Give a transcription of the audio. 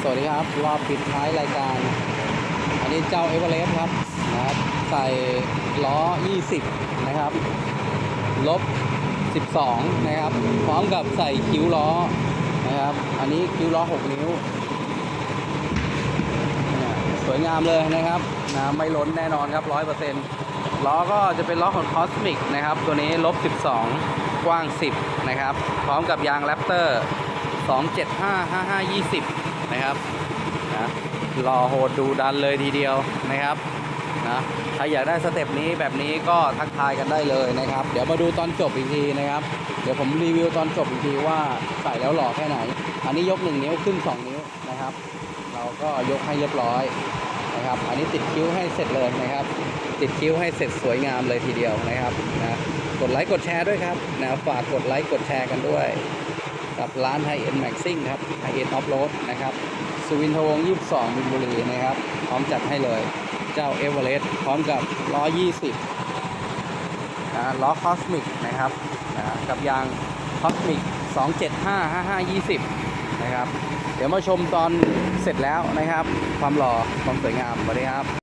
สวัสดีครับ รอบปิดท้ายรายการ อันนี้เจ้าเอเวอเรสต์ครับนะครับ ใส่ล้อ 20 นะครับ ลบ 12 นะครับ พร้อมกับใส่คิ้วล้อนะครับ อันนี้คิ้วล้อ 6 นิ้ว สวยงามเลยนะครับนะไม่ล้นแน่นอนครับ 100%ล้อก็จะเป็นล้อของ Cosmic นะครับ ตัวนี้ลบ 12 กว้าง 10 นะครับ พร้อมกับยางแรปเตอร์ 275 55 20 นะครับนะรอโหดดูดันเลยทีเดียวนะครับนะใครอยากได้สเต็ปนี้แบบนี้ก็ทักทายกันได้เลยนะครับ เดี๋ยวมาดูตอนจบอีกทีนะครับ เดี๋ยวผมรีวิวตอนจบอีกทีว่าใส่แล้วหล่อแค่ไหน อันนี้ยก 1 นิ้วขึ้น 2 นิ้วนะครับ เราก็ยกให้เรียบร้อยนะครับ อันนี้ติดคิ้วให้เสร็จเลยนะครับ ติดคิ้วให้เสร็จสวยงามเลยทีเดียวนะครับนะกดไลค์กดแชร์ด้วยครับนะฝากกดไลค์กดแชร์กันด้วย กับร้านไฮเอ็นแม็กซิ่งครับไฮเอ็นออฟโรดนะครับสุวินทวงศ์22มินบุรีนะครับ พร้อมจัดให้เลยเจ้าเอเวอเรสต์พร้อมกับล้อ 20นะล้อคอสมิกนะครับนะกับยางคอสมิก275 55 20 นะครับ เดี๋ยวมาชมตอนเสร็จแล้วนะครับ ความหล่อความสวยงามสวัสดีครับ